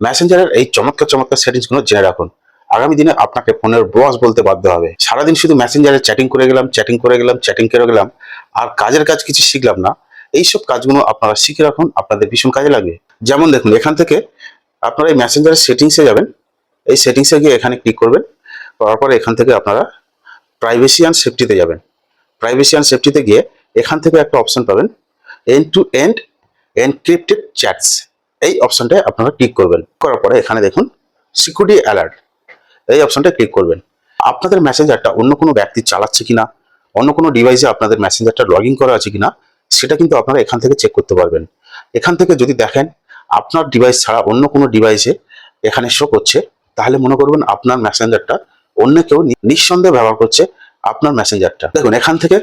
মেসেঞ্জারের এই চমৎকার চমৎকার সেটিংসগুলো জেনে রাখুন। আগামী দিনে আপনাকে ফোনের বস বলতে বাধ্য হবে। সারাদিন শুধু মেসেঞ্জারে চ্যাটিং করে গেলাম চ্যাটিং করে গেলাম চ্যাটিং করে গেলাম, আর কাজের কাজ কিছু শিখলাম না। এইসব কাজগুলো আপনারা শিখে রাখুন, আপনাদের ভীষণ কাজে লাগবে। যেমন দেখুন, এখান থেকে আপনারা এই মেসেঞ্জারের সেটিংসে যাবেন। এই সেটিংসে গিয়ে এখানে ক্লিক করবেন। করার পরে এখান থেকে আপনারা প্রাইভেসি অ্যান্ড সেফটিতে যাবেন। প্রাইভেসি অ্যান্ড সেফটিতে গিয়ে এখান থেকে একটা অপশন পাবেন। End to end encrypted chats এই অপশনটায় আপনারা ক্লিক করবেন। করার পরে এখানে দেখুন সিকিউরিটি অ্যালার্ট এই অপশনটা ক্লিক করবেন। আপনাদের মেসেঞ্জারটা অন্য কোনো ব্যক্তি চালাচ্ছে কিনা, অন্য কোনো ডিভাইসে আপনাদের মেসেঞ্জারটা লগ করা আছে কিনা, সেটা কিন্তু আপনারা এখান থেকে চেক করতে পারবেন। এখান থেকে যদি দেখেন, আপনার ডিভাইস ছাড়া অন্য কোনো ডিভাইসে এখানে শো করছে, তাহলে মনে করবেন আপনার মেসেঞ্জারটা অন্য কেউ নিঃসন্দেহে ব্যবহার করছে আপনার মেসেঞ্জারটা দেখুন, এখান থেকে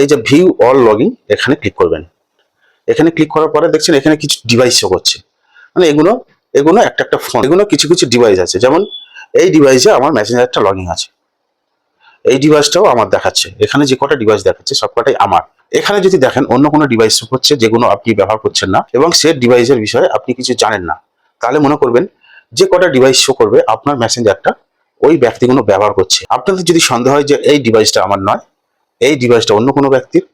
এই যে ভিউ অল লগিং এখানে ক্লিক করবেন। এখানে ক্লিক করার পরে দেখছেন এখানে কিছু ডিভাইস শো করছে। মানে এগুলো এগুলো একটা একটা ফোন এগুলো কিছু কিছু ডিভাইস আছে। যেমন এই ডিভাইসে আমার মেসেঞ্জারটা লগিং আছে। এই ডিভাইসটাও আমার দেখাচ্ছে। এখানে যে কটা ডিভাইস দেখাচ্ছে সবকটাই আমার। এখানে যদি দেখেন, অন্য কোনো ডিভাইস করছে যেগুলো আপনি ব্যবহার করছেন না, এবং সে ডিভাইসের বিষয়ে আপনি কিছু জানেন না, তাহলে মনে করবেন যে কটা ডিভাইস শো করবে আপনার মেসেঞ্জারটা ওই ব্যক্তিগুলো ব্যবহার করছে। আপনাদের যদি সন্দেহ হয় যে এই ডিভাইসটা আমার নয়, এই ডিভাইসটা অন্য কোনো ব্যক্তির,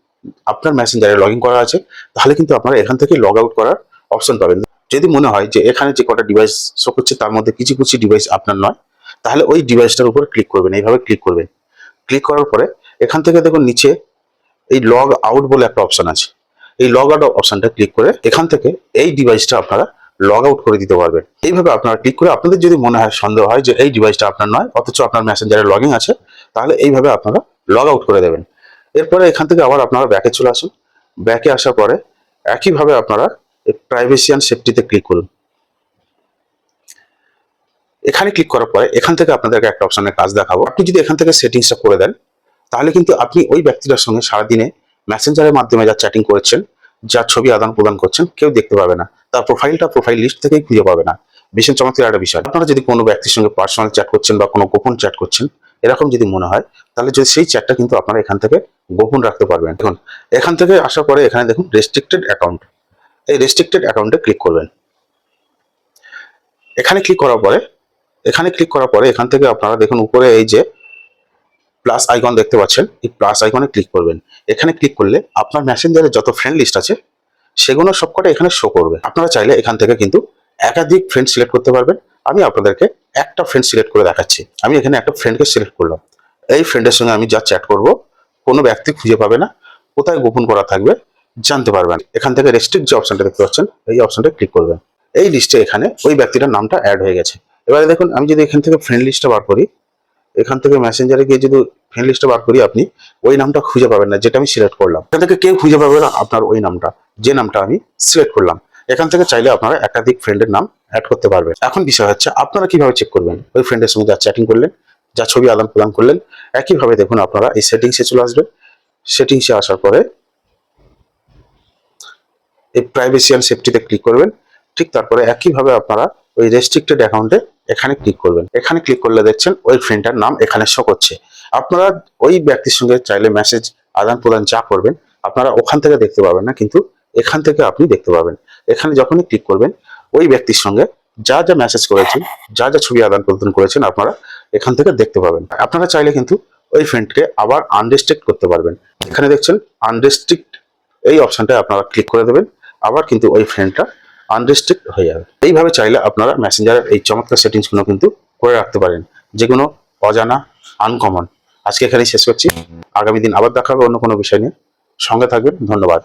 আপনার মেসেঞ্জারে লগ করা আছে, তাহলে কিন্তু আপনারা এখান থেকে লগ আউট করার অপশন পাবেন। যদি মনে হয় যে এখানে যে কটা ডিভাইস শো করছে, তার মধ্যে কিছু কিছু ডিভাইস আপনার নয়, তাহলে ওই ডিভাইসটার উপর ক্লিক করবেন, এইভাবে ক্লিক করবেন। ক্লিক করার পরে এখান থেকে দেখুন নিচে এই লগ আউট বলে একটা অপশান আছে। এই লগ আউট অপশানটা ক্লিক করে এখান থেকে এই ডিভাইসটা আপনারা লগ আউট করে দিতে পারবেন। এইভাবে আপনারা ক্লিক করে আপনাদের যদি মনে হয়, সন্দেহ হয় যে এই ডিভাইসটা আপনার নয়, অথচ আপনার মেসেঞ্জারে লগ আছে, তাহলে এইভাবে আপনারা লগ আউট করে দেবেন। এরপরে এখান থেকে আবার আপনারা ব্যাকে চলে আসুন। ব্যাকে আসার পরে একইভাবে আপনারা প্রাইভেসি অ্যান্ড সেফটিতে ক্লিক করুন। এখানে ক্লিক করার পরে এখান থেকে আপনাদেরকে একটা অপশনের কাজ দেখাবো। আপনি যদি এখান থেকে সেটিংসটা করে দেন, তাহলে কিন্তু আপনি ওই ব্যক্তিটার সঙ্গে সারাদিনে মেসেঞ্জারের মাধ্যমে যা চ্যাটিং করেছেন, যা ছবি আদান প্রদান করছেন, কেউ দেখতে পাবে না। তার প্রোফাইলটা প্রোফাইল লিস্ট থেকেই খুঁজে পাবে না। ভীষণ চমৎকার একটা বিষয়। আপনারা যদি কোনো ব্যক্তির সঙ্গে পার্সোনাল চ্যাট করছেন বা কোনো গোপন চ্যাট করছেন, এরকম যদি মনে হয়, তাহলে যদি সেই চ্যাটটা কিন্তু আপনারা এখান থেকে গোপন রাখতে পারবেন। দেখুন, এখান থেকে আসার পরে এখানে দেখুন রেস্ট্রিক্টেড অ্যাকাউন্ট এই রেস্ট্রিক্টেড অ্যাকাউন্টে ক্লিক করবেন। এখানে ক্লিক করার পরে, এখানে ক্লিক করার পরে এখান থেকে আপনারা দেখুন উপরে এই যে প্লাস আইকন দেখতে পাচ্ছেন, এই প্লাস আইকনে ক্লিক করবেন। এখানে ক্লিক করলে আপনার মেসেঞ্জারে যত ফ্রেন্ড লিস্ট আছে, সেগুলো সবকটা এখানে শো করবে। আপনারা চাইলে এখান থেকে কিন্তু একাধিক ফ্রেন্ড সিলেক্ট করতে পারবেন। আমি আপনাদেরকে একটা ফ্রেন্ড সিলেক্ট করে দেখাচ্ছি। আমি এখানে একটা ফ্রেন্ডকে সিলেক্ট করলাম। এই ফ্রেন্ডের সঙ্গে আমি যা চ্যাট করব, কোনো ব্যক্তি খুঁজে পাবে না। কোথায় গোপন করা থাকবে? জানতে পারবেন। এখান থেকে রেস্ট্রিক্ট যে অপশনটা দেখতে পাচ্ছেন, এই অপশনটা ক্লিক করবেন। এই লিস্টে এখানে ওই ব্যক্তিটার নামটা অ্যাড হয়ে গেছে। এবারে দেখুন, আমি যদি এখান থেকে ফ্রেন্ড লিস্টটা বার করি, এখান থেকে মেসেঞ্জারে গিয়ে যদি ফ্রেন্ড লিস্টটা বার করি আপনি, ওই নামটা খুঁজে পাবেন না, যেটা আমি সিলেক্ট করলাম। এখান থেকে কেউ খুঁজে পাবে না আপনার ওই নামটা, যে নামটা আমি সিলেক্ট করলাম। এখান থেকে চাইলে আপনারা একাধিক ফ্রেন্ডের নাম অ্যাড করতে পারবেন। এখন বিষয় হচ্ছে, আপনারা কীভাবে চেক করবেন? ওই ফ্রেন্ডের সঙ্গে যা চ্যাটিং করলেন, যা ছবি আদান প্রদান করলেন, একইভাবে দেখুন আপনারা এই সেটিংসে চলে আসবেন সেটিংসে আসার পরে এই প্রাইভেসি অ্যান্ড সেফটিতে ক্লিক করবেন। ঠিক তারপরে একইভাবে আপনারা ওই রেস্ট্রিক্টেড অ্যাকাউন্টে এখানে ক্লিক করবেন। এখানে ক্লিক করলে দেখছেন ওই ফ্রেন্ডটার নাম এখানে শো করছে। আপনারা ওই ব্যক্তির সঙ্গে চাইলে মেসেজ আদান প্রদান যা করবেন, আপনারা ওখান থেকে দেখতে পাবেন না, কিন্তু এখান থেকে আপনি দেখতে পাবেন। এখানে যখনই ক্লিক করবেন, ওই ব্যক্তির সঙ্গে যা যা মেসেজ করেছেন, যা যা ছবি আদান প্রদান করেছেন, আপনারা এখান থেকে দেখতে পাবেন। আপনারা চাইলে কিন্তু ওই ফ্রেন্ডকে আবার আনরেস্ট্রিক্ট করতে পারবেন। এখানে দেখছেন আনরেস্ট্রিক্ট এই অপশনটায় আপনারা ক্লিক করে দেবেন। আবার কিন্তু ওই ফ্রেন্ডটা আনরেস্ট্রিক্ট হয়ে যাবে। এইভাবে চাইলে আপনারা মেসেঞ্জারের এই চমৎকার সেটিংসগুলো কিন্তু করে রাখতে পারেন। যেগুলো অজানা আনকমন আজকে এখানেই শেষ করছি। আগামী দিন আবার দেখা হবে অন্য কোনো বিষয় নিয়ে। সঙ্গে থাকবেন। ধন্যবাদ।